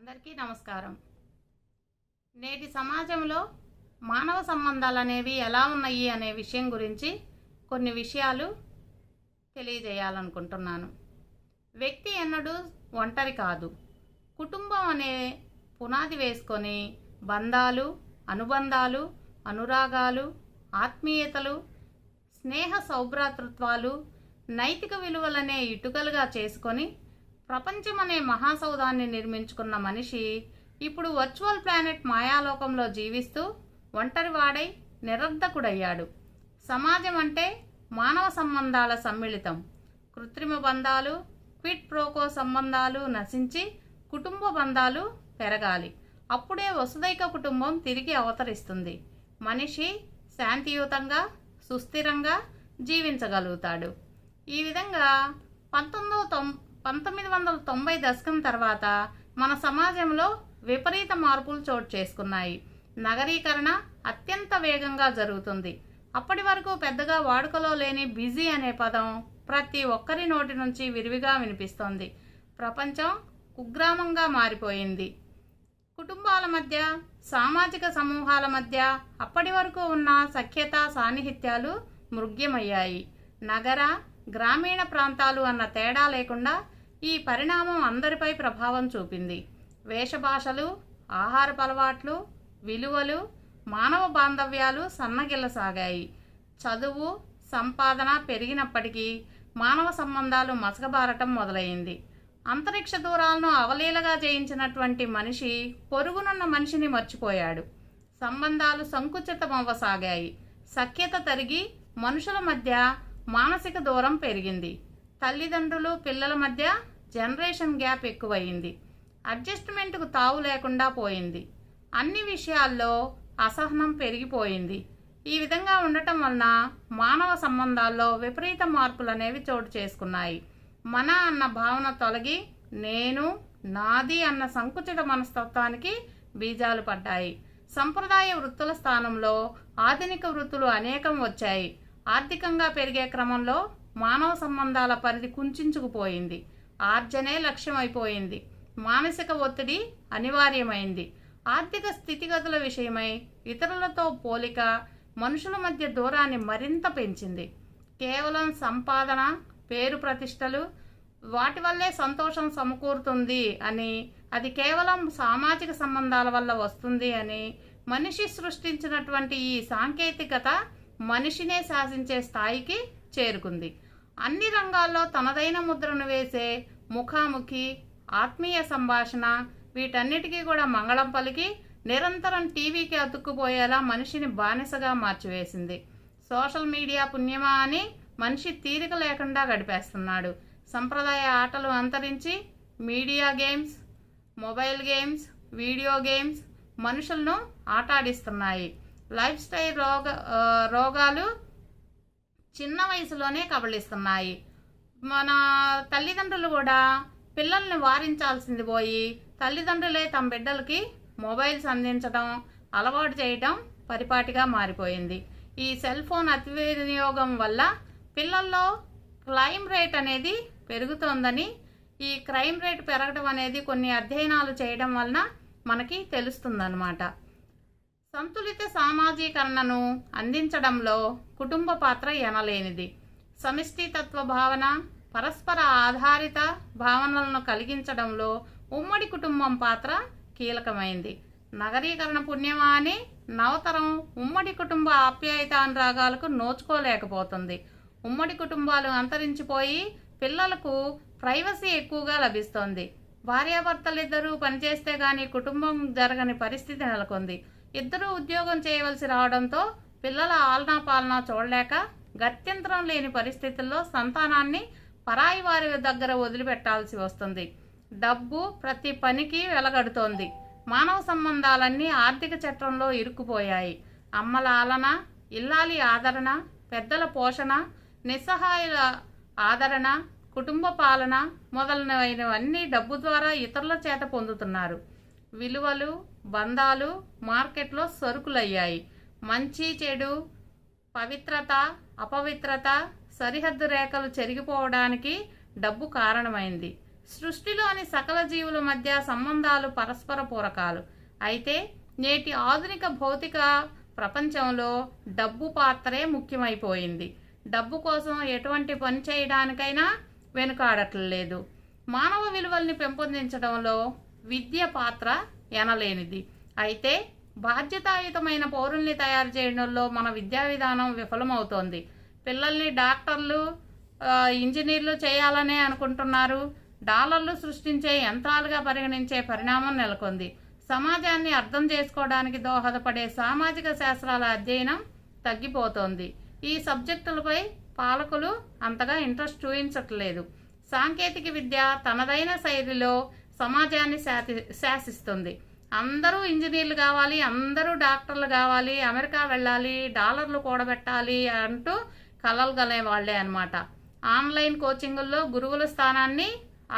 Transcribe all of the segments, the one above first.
అందరికీ నమస్కారం. నేటి సమాజంలో మానవ సంబంధాలు అనేవి ఎలా ఉన్నాయి అనే విషయం గురించి కొన్ని విషయాలు తెలియజేయాలనుకుంటున్నాను. వ్యక్తి ఎన్నడూ ఒంటరి కాదు. కుటుంబం అనే పునాది వేసుకొని బంధాలు అనుబంధాలు అనురాగాలు ఆత్మీయతలు స్నేహ సౌభ్రాతృత్వాలు నైతిక విలువలనే ఇటుకలుగా చేసుకొని ప్రపంచం అనే మహాసౌధాన్ని నిర్మించుకున్న మనిషి ఇప్పుడు వర్చువల్ ప్లానెట్ మాయాలోకంలో జీవిస్తూ ఒంటరివాడై నిరర్ధకుడయ్యాడు. సమాజం అంటే మానవ సంబంధాల సమ్మిళితం. కృత్రిమ బంధాలు క్విట్ ప్రోకో సంబంధాలు నశించి కుటుంబ బంధాలు పెరగాలి. అప్పుడే వసుదైక కుటుంబం తిరిగి అవతరిస్తుంది. మనిషి శాంతియుతంగా సుస్థిరంగా జీవించగలుగుతాడు. ఈ విధంగా పంతొమ్మిదవ తొం పంతొమ్మిది వందల తొంభై దశకం తర్వాత మన సమాజంలో విపరీత మార్పులు చోటు చేసుకున్నాయి. నగరీకరణ అత్యంత వేగంగా జరుగుతుంది. అప్పటి వరకు పెద్దగా వాడుకలో లేని బిజీ అనే పదం ప్రతి ఒక్కరి నోటి నుంచి విరివిగా వినిపిస్తోంది. ప్రపంచం కుగ్రామంగా మారిపోయింది. కుటుంబాల మధ్య సామాజిక సమూహాల మధ్య అప్పటి వరకు ఉన్న సఖ్యత సాన్నిహిత్యాలు మృగ్యమయ్యాయి. నగర గ్రామీణ ప్రాంతాలు అన్న తేడా లేకుండా ఈ పరిణామం అందరిపై ప్రభావం చూపింది. వేషభాషలు ఆహారపు అలవాట్లు విలువలు మానవ బాంధవ్యాలు సన్నగిల్లసాగాయి. చదువు సంపాదన పెరిగినప్పటికీ మానవ సంబంధాలు మసకబారటం మొదలైంది. అంతరిక్ష దూరాలను అవలీలగా జయించినటువంటి మనిషి పొరుగునున్న మనిషిని మర్చిపోయాడు. సంబంధాలు సంకుచితమవ్వసాగాయి. సఖ్యత తరిగి మనుషుల మధ్య మానసిక దూరం పెరిగింది. తల్లిదండ్రులు పిల్లల మధ్య జనరేషన్ గ్యాప్ ఎక్కువయింది అడ్జస్ట్మెంట్కు తావు లేకుండా పోయింది. అన్ని విషయాల్లో అసహనం పెరిగిపోయింది. ఈ విధంగా ఉండటం వలన మానవ సంబంధాల్లో విపరీత మార్పులు అనేవి చోటు చేసుకున్నాయి. మన అన్న భావన తొలగి నేను నాది అన్న సంకుచిత మనస్తత్వానికి బీజాలు పడ్డాయి. సంప్రదాయ వృత్తుల స్థానంలో ఆధునిక వృత్తులు అనేకం వచ్చాయి. ఆర్థికంగా పెరిగే క్రమంలో మానవ సంబంధాల పరిధి కుంచుకుపోయింది. ఆర్జనే లక్ష్యం అయిపోయింది మానసిక ఒత్తిడి అనివార్యమైంది. ఆర్థిక స్థితిగతుల విషయమై ఇతరులతో పోలిక మనుషుల మధ్య దూరాన్ని మరింత పెంచింది. కేవలం సంపాదన పేరు ప్రతిష్టలు వాటి వల్లే సంతోషం సమకూరుతుంది అని అది కేవలం సామాజిక సంబంధాల వల్ల వస్తుంది అని మనిషి సృష్టించినటువంటి ఈ సాంకేతికత మనిషినే శాసించే స్థాయికి చేరుకుంది. అన్ని రంగాల్లో తనదైన ముద్రను వేసే ముఖాముఖి ఆత్మీయ సంభాషణ వీటన్నిటికీ కూడా మంగళం పలికి నిరంతరం టీవీకి అతుక్కుపోయేలా మనిషిని బానిసగా మార్చివేసింది. సోషల్ మీడియా పుణ్యమా అని మనిషి తీరిక లేకుండా గడిపేస్తున్నాడు. సంప్రదాయ ఆటలు అంతరించి media games mobile games video games మనుషులను ఆటాడిస్తున్నాయి. లైఫ్ స్టైల్ రోగ రోగాలు చిన్న వయసులోనే కబళిస్తున్నాయి. మన తల్లిదండ్రులు కూడా పిల్లల్ని వారించాల్సింది పోయి తల్లిదండ్రులే తమ బిడ్డలకి మొబైల్స్ అందించడం అలవాటు చేయడం పరిపాటిగా మారిపోయింది. ఈ సెల్ ఫోన్ అతి వినియోగం వల్ల పిల్లల్లో క్రైమ్ రేట్ అనేది పెరుగుతోందని ఈ క్రైమ్ రేట్ పెరగడం అనేది కొన్ని అధ్యయనాలు చేయడం వలన మనకి తెలుస్తుందన్నమాట. సంతులిత సామాజీకరణను అందించడంలో కుటుంబ పాత్ర ఎనలేనిది. సమిష్టి తత్వ భావన పరస్పర ఆధారిత భావనలను కలిగించడంలో ఉమ్మడి కుటుంబం పాత్ర కీలకమైంది. నగరీకరణ పుణ్యమా అని నవతరం ఉమ్మడి కుటుంబ ఆప్యాయత అనురాగాలకు నోచుకోలేకపోతుంది. ఉమ్మడి కుటుంబాలు అంతరించిపోయి పిల్లలకు ప్రైవసీ ఎక్కువగా లభిస్తోంది. భార్యాభర్తలిద్దరూ పనిచేస్తే గాని కుటుంబం జరగని పరిస్థితి నెలకొంది. ఇద్దరు ఉద్యోగం చేయవలసి రావడంతో పిల్లల ఆలనా పాలనా చూడలేక గత్యంతరం లేని పరిస్థితుల్లో సంతానాన్ని పరాయి వారి దగ్గర వదిలిపెట్టాల్సి వస్తుంది. డబ్బు ప్రతి పనికి వెలగడుతోంది. మానవ సంబంధాలన్నీ ఆర్థిక చట్టంలో ఇరుక్కుపోయాయి. అమ్మల ఆలన ఇల్లాలి ఆదరణ పెద్దల పోషణ నిస్సహాయుల ఆదరణ కుటుంబ పాలన మొదలైనవన్నీ డబ్బు ద్వారా ఇతరుల చేత పొందుతున్నారు. విలువలు బంధాలు మార్కెట్లో సరుకులయ్యాయి. మంచి చెడు పవిత్రత అపవిత్రత సరిహద్దు రేఖలు చెరిగిపోవడానికి డబ్బు కారణమైంది. సృష్టిలోని సకల జీవుల మధ్య సంబంధాలు పరస్పర పూరకాలు. అయితే నేటి ఆధునిక భౌతిక ప్రపంచంలో డబ్బు పాత్రే ముఖ్యమైపోయింది. డబ్బు కోసం ఎటువంటి పని చేయడానికైనా వెనుకాడట్లేదు. మానవ విలువల్ని పెంపొందించడంలో విద్య పాత్ర ఎనలేనిది. అయితే బాధ్యతాయుతమైన పౌరుల్ని తయారు చేయడంలో మన విద్యా విధానం విఫలమవుతోంది. పిల్లల్ని డాక్టర్లు ఇంజనీర్లు చేయాలనే అనుకుంటున్నారు. డాలర్లు సృష్టించే యంత్రాలుగా పరిగణించే పరిణామం నెలకొంది. సమాజాన్ని అర్థం చేసుకోవడానికి దోహదపడే సామాజిక శాస్త్రాల అధ్యయనం తగ్గిపోతోంది. ఈ సబ్జెక్టులపై పాలకులు అంతగా ఇంట్రెస్ట్ చూపించట్లేదు. సాంకేతిక విద్య తనదైన శైలిలో సమాజాన్ని శాతి శాసిస్తుంది. అందరూ ఇంజనీర్లు కావాలి అందరూ డాక్టర్లు కావాలి అమెరికా వెళ్ళాలి డాలర్లు కూడబెట్టాలి అంటూ కలలు కనే వాళ్ళే అనమాట ఆన్లైన్ కోచింగుల్లో గురువుల స్థానాన్ని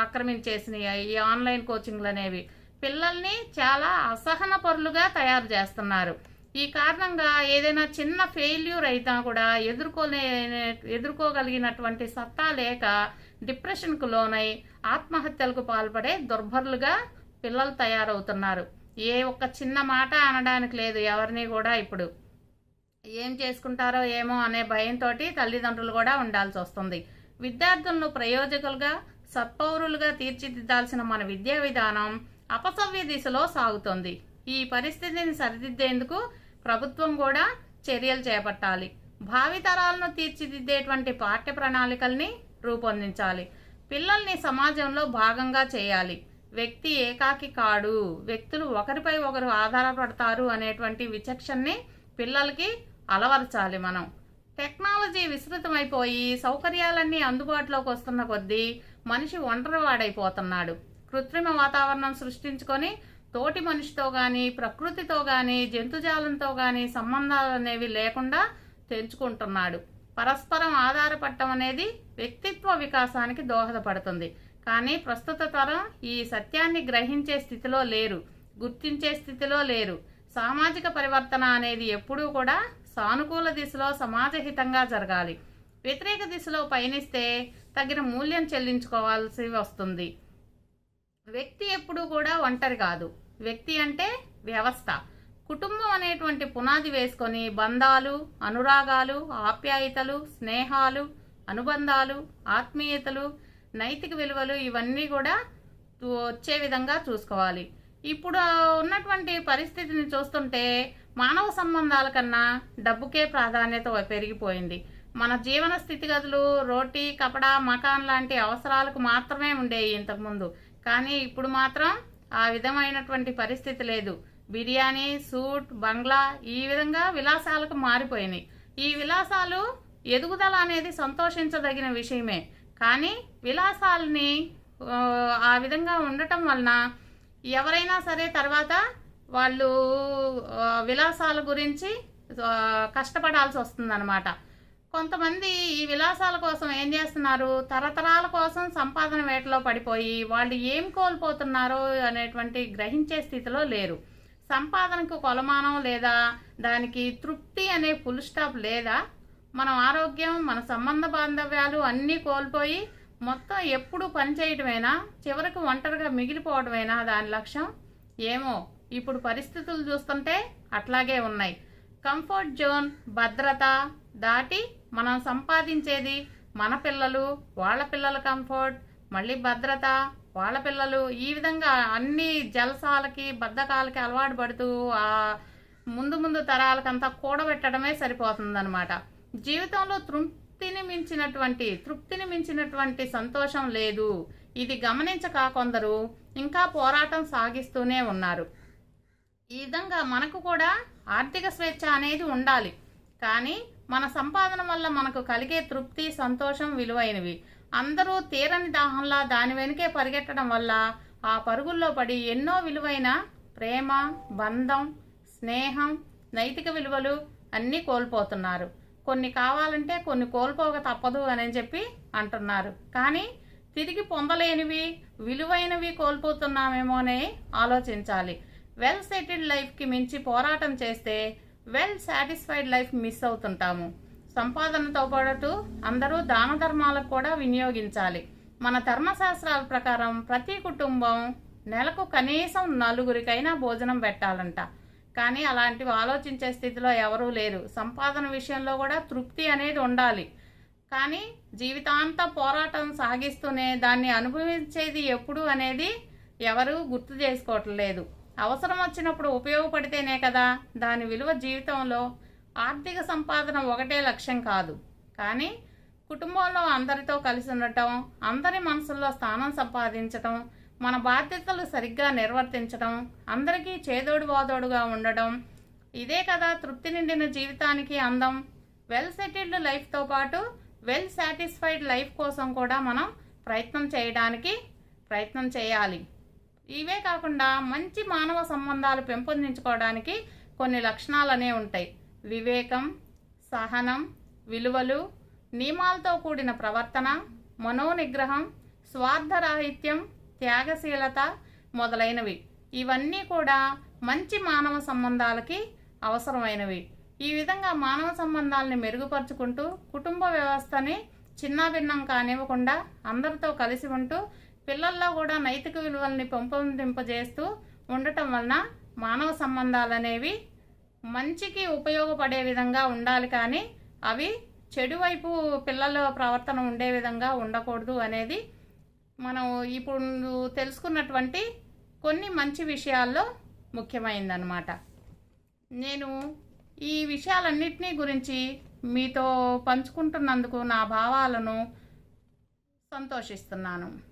ఆక్రమించేసినాయి ఈ ఆన్లైన్ కోచింగ్లు అనేవి. పిల్లల్ని చాలా అసహన పరులుగా తయారు చేస్తున్నారు. ఈ కారణంగా ఏదైనా చిన్న ఫెయిల్యూర్ అయినా కూడా ఎదుర్కొనే ఎదుర్కోగలిగినటువంటి సత్తా లేక డిప్రెషన్కు లోనై ఆత్మహత్యలకు పాల్పడే దుర్భరులుగా పిల్లలు తయారవుతున్నారు. ఏ ఒక్క చిన్న మాట అనడానికి లేదు ఎవరిని కూడా ఇప్పుడు. ఏం చేసుకుంటారో ఏమో అనే భయంతో తల్లిదండ్రులు కూడా ఉండాల్సి వస్తుంది. విద్యార్థులను ప్రయోజకులుగా సత్పౌరులుగా తీర్చిదిద్దాల్సిన మన విద్యా విధానం అపసవ్య దిశలో సాగుతోంది. ఈ పరిస్థితిని సరిదిద్దేందుకు ప్రభుత్వం కూడా చర్యలు చేపట్టాలి. భావితరాలను తీర్చిదిద్దేటువంటి పాఠ్య ప్రణాళికల్ని రూపొందించాలి. పిల్లల్ని సమాజంలో భాగంగా చేయాలి. వ్యక్తి ఏకాకి కాడు. వ్యక్తులు ఒకరిపై ఒకరు ఆధారపడతారు అనేటువంటి విచక్షణని పిల్లలకి అలవరచాలి మనం. టెక్నాలజీ విస్తృతమైపోయి సౌకర్యాలన్నీ అందుబాటులోకి వస్తున్న కొద్దీ మనిషి ఒంటరివాడైపోతున్నాడు. కృత్రిమ వాతావరణం సృష్టించుకొని తోటి మనిషితో కానీ ప్రకృతితో కానీ జంతుజాలంతో కానీ సంబంధాలు అనేవి లేకుండా తెంచుకుంటున్నాడు పరస్పరం ఆధారపడటం అనేది వ్యక్తిత్వ వికాసానికి దోహదపడుతుంది. కానీ ప్రస్తుత తరం ఈ సత్యాన్ని గ్రహించే స్థితిలో లేరు గుర్తించే స్థితిలో లేరు. సామాజిక పరివర్తన అనేది ఎప్పుడూ కూడా సానుకూల దిశలో సమాజహితంగా జరగాలి. వ్యతిరేక దిశలో పయనిస్తే తగిన మూల్యం చెల్లించుకోవాల్సి వస్తుంది. వ్యక్తి ఎప్పుడూ కూడా ఒంటరి కాదు. వ్యక్తి అంటే వ్యవస్థ. కుటుంబం అనేటువంటి పునాది వేసుకొని బంధాలు అనురాగాలు ఆప్యాయతలు స్నేహాలు అనుబంధాలు ఆత్మీయతలు నైతిక విలువలు ఇవన్నీ కూడా వచ్చే విధంగా చూసుకోవాలి. ఇప్పుడు ఉన్నటువంటి పరిస్థితిని చూస్తుంటే మానవ సంబంధాల కన్నా డబ్బుకే ప్రాధాన్యత పెరిగిపోయింది. మన జీవన స్థితిగతులు రోటీ కపడా మకాన్ లాంటి అవసరాలకు మాత్రమే ఉండేవి ఇంతకుముందు. కానీ ఇప్పుడు మాత్రం ఆ విధమైనటువంటి పరిస్థితి లేదు. బిర్యానీ సూట్ బంగ్లా ఈ విధంగా విలాసాలకు మారిపోయినాయి. ఈ విలాసాలు ఎదుగుదల అనేది సంతోషించదగిన విషయమే. కానీ విలాసాలని ఆ, విధంగా ఉండటం వలన ఎవరైనా సరే తర్వాత వాళ్ళు విలాసాల గురించి కష్టపడాల్సి వస్తుందన్నమాట. కొంతమంది ఈ విలాసాల కోసం ఏం చేస్తున్నారు? తరతరాల కోసం సంపాదన వేటలో పడిపోయి వాళ్ళు ఏం కోల్పోతున్నారో అనేటువంటి గ్రహించే స్థితిలో లేరు. సంపాదనకు కొలమానం లేదా దానికి తృప్తి అనే ఫుల్ స్టాప్ లేదా మన ఆరోగ్యం మన సంబంధ బాంధవ్యాలు అన్నీ కోల్పోయి మొత్తం ఎప్పుడు పని చివరకు చివరికి ఒంటరిగా మిగిలిపోవడమేనా దాని లక్ష్యం? ఏమో ఇప్పుడు పరిస్థితులు చూస్తుంటే అట్లాగే ఉన్నాయి. కంఫర్ట్ జోన్ భద్రత దాటి మనం సంపాదించేది మన పిల్లలు వాళ్ళ పిల్లల కంఫర్ట్ మళ్ళీ భద్రత వాళ్ళ పిల్లలు ఈ విధంగా అన్ని జలసాలకి బద్ధకాలకి అలవాటు పడుతూ ఆ ముందు ముందు తరాలకంతా కూడబెట్టడమే సరిపోతుందన్నమాట. జీవితంలో తృప్తిని మించినటువంటి తృప్తిని మించినటువంటి సంతోషం లేదు. ఇది గమనించక కొందరు ఇంకా పోరాటం సాగిస్తూనే ఉన్నారు. ఈ విధంగా మనకు కూడా ఆర్థిక స్వేచ్ఛ అనేది ఉండాలి. కానీ మన సంపాదన వల్ల మనకు కలిగే తృప్తి సంతోషం విలువైనవి. అందరూ తీరని దాహంలా దాని వెనుకే పరిగెట్టడం వల్ల ఆ పరుగుల్లో పడి ఎన్నో విలువైన ప్రేమ బంధం స్నేహం నైతిక విలువలు అన్నీ కోల్పోతున్నారు. కొన్ని కావాలంటే కొన్ని కోల్పోక తప్పదు అని చెప్పి అంటున్నారు. కానీ తిరిగి పొందలేనివి విలువైనవి కోల్పోతున్నామేమోనే ఆలోచించాలి. వెల్ సెటిల్డ్ లైఫ్కి మించి పోరాటం చేస్తే వెల్ సాటిస్ఫైడ్ లైఫ్ మిస్ అవుతుంటాము. సంపాదనతో పాటు అందరూ దాన ధర్మాలకు కూడా వినియోగించాలి. మన ధర్మశాస్త్రాల ప్రకారం ప్రతి కుటుంబం నెలకు కనీసం నలుగురికైనా భోజనం పెట్టాలంట. కానీ అలాంటివి ఆలోచించే స్థితిలో ఎవరూ లేరు. సంపాదన విషయంలో కూడా తృప్తి అనేది ఉండాలి. కానీ జీవితాంతం పోరాటం సాగిస్తూనే దాన్ని అనుభవించేది ఎప్పుడు అనేది ఎవరు గుర్తు చేసుకోవట్లేదు. అవసరం వచ్చినప్పుడు ఉపయోగపడితేనే కదా దాని విలువ జీవితంలో ఆర్థిక సంపాదన ఒకటే లక్ష్యం కాదు. కానీ కుటుంబంలో అందరితో కలిసి ఉండటం అందరి మనసుల్లో స్థానం సంపాదించటం మన బాధ్యతలు సరిగ్గా నిర్వర్తించడం అందరికీ చేదోడు వాదోడుగా ఉండడం ఇదే కదా తృప్తి నిండిన జీవితానికి అందం. వెల్ సెటిల్డ్ లైఫ్తో పాటు వెల్ సాటిస్ఫైడ్ లైఫ్ కోసం కూడా మనం ప్రయత్నం చేయడానికి ప్రయత్నం చేయాలి. ఇవే కాకుండా మంచి మానవ సంబంధాలు పెంపొందించుకోవడానికి కొన్ని లక్షణాలనే ఉంటాయి. వివేకం సహనం విలువలు నియమాలతో కూడిన ప్రవర్తన మనోనిగ్రహం స్వార్థరాహిత్యం త్యాగశీలత మొదలైనవి. ఇవన్నీ కూడా మంచి మానవ సంబంధాలకి అవసరమైనవి. ఈ విధంగా మానవ సంబంధాలని మెరుగుపరుచుకుంటూ కుటుంబ వ్యవస్థని చిన్నాభిన్నం కానివ్వకుండా అందరితో కలిసి ఉంటూ పిల్లల్లో కూడా నైతిక విలువల్ని పెంపొందింపజేస్తూ ఉండటం వలన మానవ సంబంధాలు అనేవి మంచికి ఉపయోగపడే విధంగా ఉండాలి కానీ అవి చెడువైపు పిల్లల ప్రవర్తన ఉండే విధంగా ఉండకూడదు అనేది మనం ఇప్పుడు తెలుసుకున్నటువంటి కొన్ని మంచి విషయాల్లో ముఖ్యమైందనమాట నేను ఈ విషయాలన్నింటినీ గురించి మీతో పంచుకుంటున్నందుకు నా భావాలను సంతోషిస్తున్నాను.